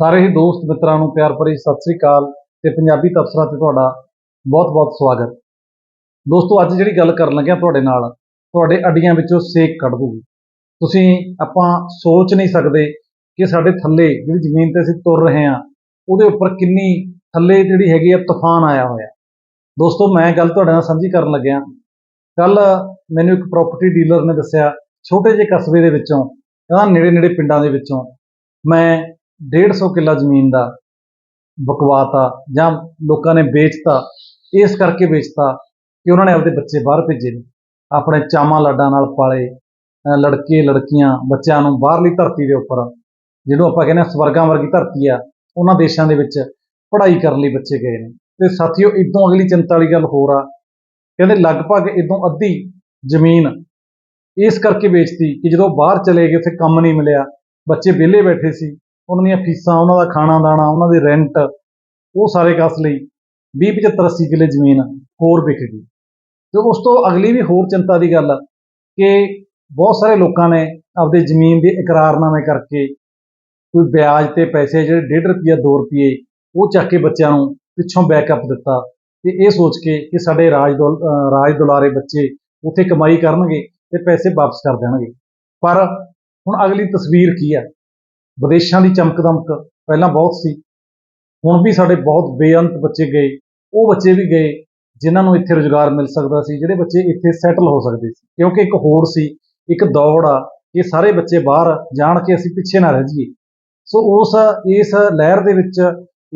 ਸਾਰੇ ਹੀ ਦੋਸਤ ਮਿੱਤਰਾਂ ਨੂੰ ਪਿਆਰ ਭਰੀ ਸਤਿ ਸ੍ਰੀ ਅਕਾਲ ਤੇ ਪੰਜਾਬੀ ਤਬਸਰਾ ਤੇ ਤੁਹਾਡਾ ਬਹੁਤ-ਬਹੁਤ ਸਵਾਗਤ। ਦੋਸਤੋ, ਅੱਜ ਜਿਹੜੀ ਗੱਲ ਕਰਨ ਲੱਗਿਆ ਤੁਹਾਡੇ ਨਾਲ, ਤੁਹਾਡੇ ਅੱਡੀਆਂ ਵਿੱਚੋਂ ਸੇਕ ਕੱਢ ਦੂਗੀ। ਤੁਸੀਂ, ਆਪਾਂ ਸੋਚ ਨਹੀਂ ਸਕਦੇ ਕਿ ਸਾਡੇ ਥੱਲੇ ਜਿਹੜੀ ਜ਼ਮੀਨ ਤੇ ਅਸੀਂ ਤੁਰ ਰਹੇ ਹਾਂ, ਉਹਦੇ ਉੱਪਰ ਕਿੰਨੀ ਥੱਲੇ ਜਿਹੜੀ ਹੈਗੀ ਆ ਤੂਫਾਨ ਆਇਆ ਹੋਇਆ। ਦੋਸਤੋ, ਮੈਂ ਗੱਲ ਤੁਹਾਡੇ ਨਾਲ ਸਾਂਝੀ ਕਰਨ ਲੱਗਿਆ। ਕੱਲ ਮੈਨੂੰ ਇੱਕ ਪ੍ਰਾਪਰਟੀ ਡੀਲਰ ਨੇ ਦੱਸਿਆ, ਛੋਟੇ ਜਿਹੇ ਕਸਬੇ ਦੇ ਵਿੱਚੋਂ ਕਹਿੰਦਾ ਨੇੜੇ ਨੇੜੇ ਪਿੰਡਾਂ ਦੇ ਵਿੱਚੋਂ। ਮੈਂ 150 ਕਿੱਲਾ ਜ਼ਮੀਨ ਦਾ ਬਕਵਾਤਾ ਜਾਂ ਲੋਕਾਂ ਨੇ ਵੇਚਤਾ, ਇਸ ਕਰਕੇ ਵੇਚਤਾ ਕਿ ਉਹਨਾਂ ਨੇ ਆਪਦੇ ਬੱਚੇ ਬਾਹਰ ਭੇਜੇ ਨੇ। ਆਪਣੇ ਚਾਵਾਂ ਲਾਡਾਂ ਨਾਲ ਪਾਲੇ ਲੜਕੇ, ਲੜਕੀਆਂ, ਬੱਚਿਆਂ ਨੂੰ ਬਾਹਰਲੀ ਧਰਤੀ ਦੇ ਉੱਪਰ, ਜਿਹਨੂੰ ਆਪਾਂ ਕਹਿੰਦੇ ਹਾਂ ਸਵਰਗਾਂ ਵਰਗੀ ਧਰਤੀ ਆ, ਉਹਨਾਂ ਦੇਸ਼ਾਂ ਦੇ ਵਿੱਚ ਪੜ੍ਹਾਈ ਕਰਨ ਲਈ ਬੱਚੇ ਗਏ ਨੇ। ਤੇ ਸਾਥੀਓ ਇਦੋਂ ਅਗਲੀ ਚਿੰਤਾ ਵਾਲੀ ਗੱਲ ਹੋਰ ਆ। ਕਹਿੰਦੇ ਲਗਭਗ ਇਦੋਂ ਅੱਧੀ ਜ਼ਮੀਨ ਇਸ ਕਰਕੇ ਵੇਚਤੀ ਕਿ ਜਦੋਂ ਬਾਹਰ ਚਲੇ ਗਏ, ਉੱਥੇ ਕੰਮ ਨਹੀਂ ਮਿਲਿਆ, ਬੱਚੇ ਵਿਹਲੇ ਬੈਠੇ ਸੀ। ਉਹਨਾਂ ਦੀਆਂ ਫੀਸਾਂ, ਉਹਨਾਂ ਦਾ ਖਾਣਾ ਦਾਣਾ, ਉਹਨਾਂ ਦੇ ਰੈਂਟ ਉਹ ਸਾਰੇ ਕਸ ਲਈ 20 75 80 ਕਿੱਲੇ ਜ਼ਮੀਨ ਹੋਰ ਵਿਕ ਗਈ। ਤੇ ਉਸ ਤੋਂ ਅਗਲੀ ਵੀ ਹੋਰ ਚਿੰਤਾ ਦੀ ਗੱਲ ਕਿ ਬਹੁਤ ਸਾਰੇ ਲੋਕਾਂ ਨੇ ਆਪਦੇ ਜ਼ਮੀਨ ਦੇ ਇਕਰਾਰਨਾਮੇ ਕਰਕੇ ਕੋਈ ਵਿਆਜ ਤੇ ਪੈਸੇ ਜਿਹੜੇ 1.5 ਰੁਪਈਆ 2 ਰੁਪਏ ਉਹ ਚੱਕ ਕੇ ਬੱਚਿਆਂ ਨੂੰ ਪਿੱਛੋਂ ਬੈਕਅਪ ਦਿੱਤਾ ਤੇ ਇਹ ਸੋਚ ਕੇ ਕਿ ਸਾਡੇ ਰਾਜ ਦੁਲ- ਰਾਜ ਦੁਲਾਰੇ ਬੱਚੇ ਉੱਥੇ ਕਮਾਈ ਕਰਨਗੇ ਤੇ ਪੈਸੇ ਵਾਪਸ ਕਰ ਦੇਣਗੇ। ਪਰ ਹੁਣ ਅਗਲੀ ਤਸਵੀਰ ਕੀ ਆ? ਵਿਦੇਸ਼ਾਂ ਦੀ ਚਮਕ ਦਮਕ ਪਹਿਲਾਂ ਬਹੁਤ ਸੀ। ਹੁਣ ਵੀ ਸਾਡੇ ਬਹੁਤ ਬੇਅੰਤ ਬੱਚੇ ਗਏ। ਉਹ ਬੱਚੇ ਵੀ ਗਏ ਜਿਨ੍ਹਾਂ ਨੂੰ ਇੱਥੇ ਰੁਜ਼ਗਾਰ ਮਿਲ ਸਕਦਾ ਸੀ, ਜਿਹੜੇ ਬੱਚੇ ਇੱਥੇ ਸੈਟਲ ਹੋ ਸਕਦੇ ਸੀ। ਕਿਉਂਕਿ ਇੱਕ ਹੋਰ ਸੀ, ਇੱਕ ਦੌੜ ਆ ਕਿ ਸਾਰੇ ਬੱਚੇ ਬਾਹਰ ਜਾਣ ਕੇ ਅਸੀਂ ਪਿੱਛੇ ਨਾ ਰਹਿ ਜਾਈਏ। ਸੋ ਉਸ, ਇਸ ਲਹਿਰ ਦੇ ਵਿੱਚ,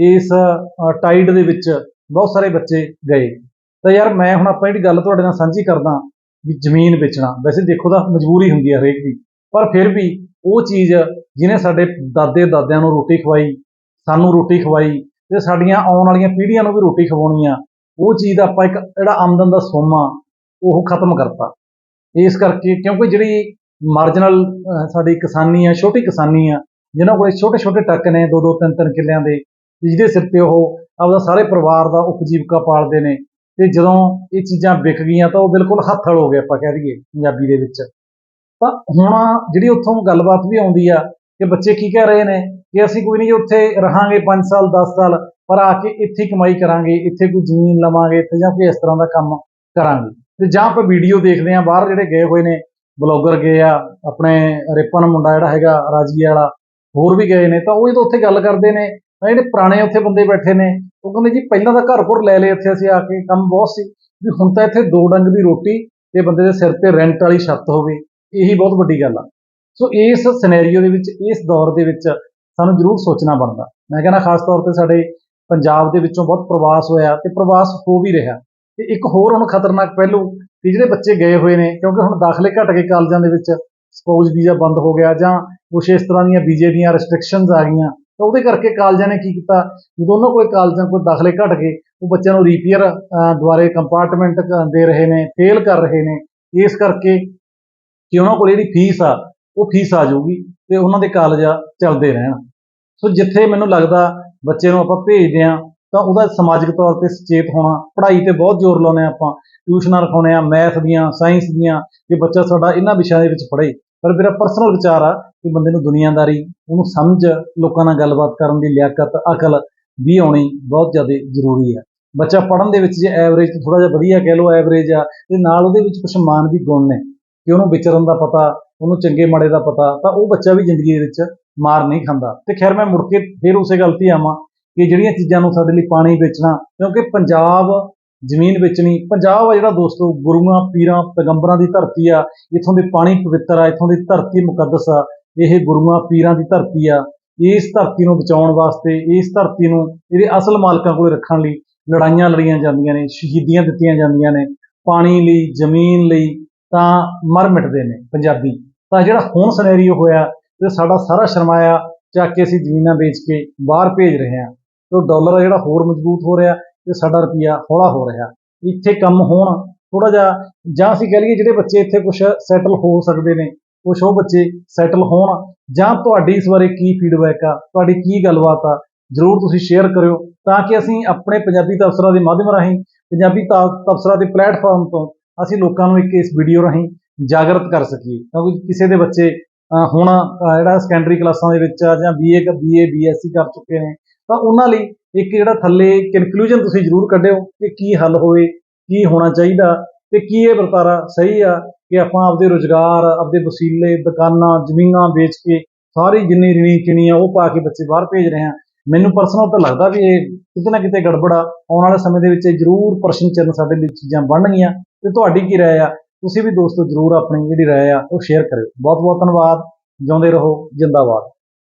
ਇਸ ਟਾਈਡ ਦੇ ਵਿੱਚ ਬਹੁਤ ਸਾਰੇ ਬੱਚੇ ਗਏ। ਤਾਂ ਯਾਰ ਮੈਂ ਹੁਣ ਆਪਾਂ ਜਿਹੜੀ ਗੱਲ ਤੁਹਾਡੇ ਨਾਲ ਸਾਂਝੀ ਕਰਦਾ ਵੀ ਜ਼ਮੀਨ ਵੇਚਣਾ, ਵੈਸੇ ਦੇਖੋ ਤਾਂ ਮਜਬੂਰੀ ਹੁੰਦੀ ਹੈ ਹਰੇਕ ਦੀ, ਪਰ ਫਿਰ ਵੀ ਉਹ ਚੀਜ਼ ਜਿਹਨੇ ਸਾਡੇ ਦਾਦੇ ਦਾਦਿਆਂ ਨੂੰ ਰੋਟੀ ਖਵਾਈ, ਸਾਨੂੰ ਰੋਟੀ ਖਵਾਈ ਤੇ ਸਾਡੀਆਂ ਆਉਣ ਵਾਲੀਆਂ ਪੀੜ੍ਹੀਆਂ ਨੂੰ ਵੀ ਰੋਟੀ ਖਵਾਉਣੀ ਆ, ਉਹ ਚੀਜ਼ ਦਾ ਆਪਾਂ ਇੱਕ ਜਿਹੜਾ ਆਮਦਨ ਦਾ ਸੋਮਾ ਉਹ ਖਤਮ ਕਰਤਾ। ਇਸ ਕਰਕੇ ਕਿਉਂਕਿ ਜਿਹੜੀ ਮਾਰਜਨਲ ਸਾਡੀ ਕਿਸਾਨੀ ਆ, ਛੋਟੀ ਕਿਸਾਨੀ ਆ ਜਿਨ੍ਹਾਂ ਕੋਲੇ ਛੋਟੇ ਛੋਟੇ ਟੱਕ ਨੇ ਦੋ ਦੋ ਤਿੰਨ ਤਿੰਨ ਕਿੱਲਿਆਂ ਦੇ ਜਿਹਦੇ ਸਿਰ ਤੇ ਉਹ ਆਪਦਾ ਸਾਰੇ ਪਰਿਵਾਰ ਦਾ ਉਪਜੀਵਕਾ ਪਾਲਦੇ ਨੇ, ਤੇ ਜਦੋਂ ਇਹ ਚੀਜ਼ਾਂ ਵਿਕ ਗਈਆਂ ਤਾਂ ਉਹ ਬਿਲਕੁਲ ਹੱਥਲ ਹੋ ਗਏ ਆਪਾਂ ਕਹਿ ਦਈਏ ਪੰਜਾਬੀ ਦੇ ਵਿੱਚ। ਤਾਂ ਹੁਣ ਜਿਹੜੀ ਉੱਥੋਂ ਗੱਲਬਾਤ ਵੀ ਆਉਂਦੀ ਆ ਕਿ ਬੱਚੇ ਕੀ ਕਹਿ ਰਹੇ ਨੇ ਕਿ ਅਸੀਂ ਕੋਈ ਨਹੀਂ ਜੀ ਉੱਥੇ ਰਹਾਂਗੇ 5 ਸਾਲ 10 ਸਾਲ, ਪਰ ਆ ਕੇ ਇੱਥੇ ਕਮਾਈ ਕਰਾਂਗੇ, ਇੱਥੇ ਕੋਈ ਜ਼ਮੀਨ ਲਵਾਂਗੇ ਇੱਥੇ ਜਾਂ ਕੋਈ ਇਸ ਤਰ੍ਹਾਂ ਦਾ ਕੰਮ ਕਰਾਂਗੇ। ਤੇ ਜਾਂ ਆਪਾਂ ਵੀਡੀਓ ਦੇਖਦੇ ਆ ਬਾਹਰ ਜਿਹੜੇ ਗਏ ਹੋਏ ਨੇ, ਬਲੌਗਰ ਗਏ ਆ, ਆਪਣੇ ਰਿਪਨ ਮੁੰਡਾ ਜਿਹੜਾ ਹੈਗਾ ਰਾਜੀ ਵਾਲਾ, ਹੋਰ ਵੀ ਗਏ ਨੇ, ਤਾਂ ਉਹ ਜਦੋਂ ਉੱਥੇ ਗੱਲ ਕਰਦੇ ਨੇ, ਤਾਂ ਜਿਹੜੇ ਪੁਰਾਣੇ ਉੱਥੇ ਬੰਦੇ ਬੈਠੇ ਨੇ, ਉਹ ਕਹਿੰਦੇ ਜੀ ਪਹਿਲਾਂ ਤਾਂ ਘਰ ਘਰ ਲੈ ਲਏ ਇੱਥੇ ਅਸੀਂ ਆ ਕੇ, ਕੰਮ ਬਹੁਤ ਸੀ, ਵੀ ਹੁਣ ਤਾਂ ਇੱਥੇ ਦੋ ਡੰਗ ਦੀ ਰੋਟੀ ਤੇ ਬੰਦੇ ਦੇ ਸਿਰ ਤੇ ਰੈਂਟ ਵਾਲੀ ਛੱਤ ਹੋਵੇ। ਇਹੀ ਬਹੁਤ ਵੱਡੀ ਗੱਲ ਆ। ਸੋ ਇਸ ਸਿਨੈਰੀਓ ਦੇ ਵਿੱਚ, ਇਸ ਦੌਰ ਦੇ ਵਿੱਚ ਸਾਨੂੰ ਜ਼ਰੂਰ ਸੋਚਣਾ ਬਣਦਾ। ਮੈਂ ਕਹਿੰਦਾ ਖਾਸ ਤੌਰ ਤੇ ਸਾਡੇ ਪੰਜਾਬ ਦੇ ਵਿੱਚੋਂ ਬਹੁਤ ਪ੍ਰਵਾਸ ਹੋਇਆ ਤੇ ਪ੍ਰਵਾਸ ਹੋ ਵੀ ਰਿਹਾ। ਤੇ ਇੱਕ ਹੋਰ ਹੁਣ ਖਤਰਨਾਕ ਪਹਿਲੂ ਕਿ ਜਿਹੜੇ ਬੱਚੇ ਗਏ ਹੋਏ ਨੇ, ਕਿਉਂਕਿ ਹੁਣ ਦਾਖਲੇ ਘਟ ਗਏ ਕਾਲਜਾਂ ਦੇ ਵਿੱਚ ਸਪੋਜ਼ ਵੀਜ਼ਾ ਬੰਦ ਹੋ ਗਿਆ ਜਾਂ ਕੁਛ ਇਸ ਤਰ੍ਹਾਂ ਦੀਆਂ ਵੀਜ਼ੇ ਦੀਆਂ ਰੈਸਟ੍ਰਿਕਸ਼ਨਸ ਆ ਗਈਆਂ, ਤਾਂ ਉਹਦੇ ਕਰਕੇ ਕਾਲਜਾਂ ਨੇ ਕੀ ਕੀਤਾ? ਜਦੋਂ ਉਹਨਾਂ ਕੋਲ ਕਾਲਜਾਂ ਕੋਲ ਦਾਖਲੇ ਘਟ ਗਏ, ਉਹ ਬੱਚਿਆਂ ਨੂੰ ਰੀਪੀਅਰ ਦੁਆਰੇ ਕੰਪਾਰਟਮੈਂਟ ਦੇ ਰਹੇ ਨੇ ਫੇਲ ਕਰ ਰਹੇ ਨੇ। ਇਸ ਕਰਕੇ ਕਿ ਉਹਨਾਂ ਕੋਲ ਜਿਹੜੀ ਫੀਸ ਆ, ਉਹ ਫੀਸ ਆ ਜਾਊਗੀ ਤੇ ਉਹਨਾਂ ਦੇ ਕਾਲਜ ਆ ਚੱਲਦੇ ਰਹਿਣ। ਸੋ ਜਿੱਥੇ ਮੈਨੂੰ ਲੱਗਦਾ ਬੱਚੇ ਨੂੰ ਆਪਾਂ ਭੇਜਦੇ ਆ ਤਾਂ ਉਹਦਾ ਸਮਾਜਿਕ ਤੌਰ ਤੇ ਸੁਚੇਤ ਹੋਣਾ, ਪੜ੍ਹਾਈ ਤੇ ਬਹੁਤ ਜ਼ੋਰ ਲਾਉਂਦੇ ਆ ਆਪਾਂ, ਟਿਊਸ਼ਨਾਂ ਰਖਾਉਂਦੇ ਆ ਮੈਥ ਦੀਆਂ, ਸਾਇੰਸ ਦੀਆਂ, ਕਿ ਬੱਚਾ ਸਾਡਾ ਇਹਨਾਂ ਵਿਸ਼ਿਆਂ ਦੇ ਵਿੱਚ ਪੜ੍ਹੇ। ਪਰ ਮੇਰਾ ਪਰਸਨਲ ਵਿਚਾਰ ਆ ਕਿ ਬੰਦੇ ਨੂੰ ਦੁਨੀਆਦਾਰੀ, ਉਹਨੂੰ ਸਮਝ, ਲੋਕਾਂ ਨਾਲ ਗੱਲਬਾਤ ਕਰਨ ਦੀ ਲਿਆਕਤ, ਅਕਲ ਵੀ ਆਉਣੀ ਬਹੁਤ ਜ਼ਿਆਦਾ ਜ਼ਰੂਰੀ ਆ। ਬੱਚਾ ਪੜ੍ਹਨ ਦੇ ਵਿੱਚ ਜੇ ਐਵਰੇਜ ਥੋੜਾ ਜਿਹਾ ਵਧੀਆ ਕਹਿ ਲਓ ਐਵਰੇਜ ਆ, ਤੇ ਨਾਲ ਉਹਦੇ ਵਿੱਚ ਕੁਝ ਮਾਨਵੀ ਗੁਣ ਨੇ। ਕਿ ਉਹਨੂੰ ਵਿਚਰਨ ਦਾ ਪਤਾ, ਉਹਨੂੰ ਚੰਗੇ ਮਾੜੇ ਦਾ ਪਤਾ, ਤਾਂ ਉਹ ਬੱਚਾ ਵੀ ਜ਼ਿੰਦਗੀ ਦੇ ਵਿੱਚ ਮਾਰ ਨਹੀਂ ਖਾਂਦਾ। ਤੇ ਖੈਰ ਮੈਂ ਮੁੜ ਕੇ ਫਿਰ ਉਸੇ ਗੱਲ ਤੇ ਆਵਾਂ ਕਿ ਜਿਹੜੀਆਂ ਚੀਜ਼ਾਂ ਨੂੰ ਸਾਡੇ ਲਈ ਪਾਣੀ ਵੇਚਣਾ, ਕਿਉਂਕਿ ਪੰਜਾਬ ਜ਼ਮੀਨ ਵੇਚਣੀ, ਪੰਜਾਬ ਆ ਜਿਹੜਾ ਦੋਸਤੋ, ਗੁਰੂਆਂ, ਪੀਰਾਂ, ਪੈਗੰਬਰਾਂ ਦੀ ਧਰਤੀ ਆ, ਇੱਥੋਂ ਦੇ ਪਾਣੀ ਪਵਿੱਤਰ ਆ, ਇੱਥੋਂ ਦੀ ਧਰਤੀ ਮੁਕੱਦਸ ਆ, ਇਹ ਗੁਰੂਆਂ, ਪੀਰਾਂ ਦੀ ਧਰਤੀ ਆ। ਇਸ ਧਰਤੀ ਨੂੰ ਬਚਾਉਣ ਵਾਸਤੇ, ਇਸ ਧਰਤੀ ਨੂੰ ਇਹਦੇ ਅਸਲ ਮਾਲਕਾਂ ਕੋਲ ਰੱਖਣ ਲਈ ਲੜਾਈਆਂ ਲੜੀਆਂ ਜਾਂਦੀਆਂ ਨੇ, ਸ਼ਹੀਦੀਆਂ ਦਿੱਤੀਆਂ ਜਾਂਦੀਆਂ ਨੇ। ਪਾਣੀ ਲਈ, ਜ਼ਮੀਨ ਲਈ ਤਾਂ ਮਰ ਮਿਟਦੇ ਨੇ ਪੰਜਾਬੀ। ਤਾਂ ਜਿਹੜਾ ਹੁਣ ਸਿਨੈਰੀਓ ਹੋਇਆ, ਤੇ ਸਾਡਾ ਸਾਰਾ ਸਰਮਾਇਆ, ਚੱਕ ਕੇ ਅਸੀਂ ਜ਼ਮੀਨਾਂ ਵੇਚ ਕੇ ਬਾਹਰ ਭੇਜ ਰਹੇ ਹਾਂ। ਤੇ ਡਾਲਰ ਜਿਹੜਾ ਹੋਰ ਮਜ਼ਬੂਤ ਹੋ ਰਿਹਾ, ਤੇ ਸਾਡਾ ਰੁਪਿਆ ਹੌਲਾ ਹੋ ਰਿਹਾ। ਇੱਥੇ ਕੰਮ ਹੋਣ ਥੋੜਾ ਜਿਹਾ, ਜਾਂ ਅਸੀਂ ਕਹ ਲਈਏ ਜਿਹੜੇ ਬੱਚੇ ਇੱਥੇ ਕੁਝ ਸੈਟਲ ਹੋ ਸਕਦੇ ਨੇ ਕੁਝ ਉਹ ਬੱਚੇ ਸੈਟਲ ਹੋਣ, ਜਾਂ ਤੁਹਾਡੀ ਇਸ ਬਾਰੇ ਕੀ ਫੀਡਬੈਕ ਆ, ਤੁਹਾਡੀ ਕੀ ਗੱਲਬਾਤ ਆ, ਜਰੂਰ ਤੁਸੀਂ ਸ਼ੇਅਰ ਕਰਿਓ, ਤਾਂ ਕਿ ਅਸੀਂ ਆਪਣੇ ਪੰਜਾਬੀ ਤਬਸਰਾ ਦੇ ਮਾਧਿਅਮ ਰਾਹੀਂ, ਪੰਜਾਬੀ ਤਬਸਰਾ ਦੇ ਪਲੇਟਫਾਰਮ ਤੋਂ ਅਸੀਂ ਲੋਕਾਂ ਨੂੰ ਇੱਕ ਇਸ ਵੀਡੀਓ ਰਾਹੀਂ ਜਾਗਰਤ ਕਰ ਸਕੀਏ। ਕਿਉਂਕਿ ਕਿਸੇ ਦੇ ਬੱਚੇ ਹੁਣ ਜਿਹੜਾ ਸੈਕੰਡਰੀ ਕਲਾਸਾਂ ਦੇ ਵਿੱਚ ਆ ਜਾਂ ਬੀਏ ਬੀਏ ਬੀਐਸਸੀ ਕਰ ਚੁੱਕੇ ਨੇ, ਤਾਂ ਉਹਨਾਂ ਲਈ ਇੱਕ ਜਿਹੜਾ ਥੱਲੇ ਕਨਕਲੂਜਨ ਤੁਸੀਂ ਜ਼ਰੂਰ ਕੱਢਿਓ ਕਿ ਕੀ ਹੱਲ ਹੋਵੇ, ਕੀ ਹੋਣਾ ਚਾਹੀਦਾ ਤੇ ਕੀ ਇਹ ਵਰਤਾਰਾ ਸਹੀ ਆ ਕਿ ਆਪਾਂ ਆਪਦੇ ਰੋਜ਼ਗਾਰ, ਆਪਦੇ ਵਸੀਲੇ, ਦੁਕਾਨਾਂ, ਜ਼ਮੀਨਾਂ ਵੇਚ ਕੇ ਸਾਰੀ ਜਿੰਨੀ ਰਿਣੀ ਚਿਣੀ ਆ ਉਹ ਪਾ ਕੇ ਬੱਚੇ ਬਾਹਰ ਭੇਜ ਰਹੇ ਆ। ਮੈਨੂੰ ਪਰਸਨਲ ਤਾਂ ਲੱਗਦਾ ਵੀ ਇਹ ਕਿਤੇ ਨਾ ਕਿਤੇ ਗੜਬੜ ਆਉਣ ਵਾਲੇ ਸਮੇਂ ਦੇ ਵਿੱਚ ਇਹ ਜ਼ਰੂਰ ਪ੍ਰਸ਼ਨ ਚਿੰਨ੍ਹ ਸਾਡੇ ਲਈ ਚੀਜ਼ਾਂ ਬਣਨਗੀਆਂ। ਤੇ ਤੁਹਾਡੀ ਕੀ ਰਾਏ ਆ? ਤੁਸੀਂ ਵੀ ਦੋਸਤੋ ਜ਼ਰੂਰ ਆਪਣੀ ਜਿਹੜੀ ਰਾਏ ਆ ਉਹ ਸ਼ੇਅਰ ਕਰਿਓ। ਬਹੁਤ ਬਹੁਤ ਧੰਨਵਾਦ। ਜਿਉਂਦੇ ਰਹੋ। ਜਿੰਦਾਬਾਦ।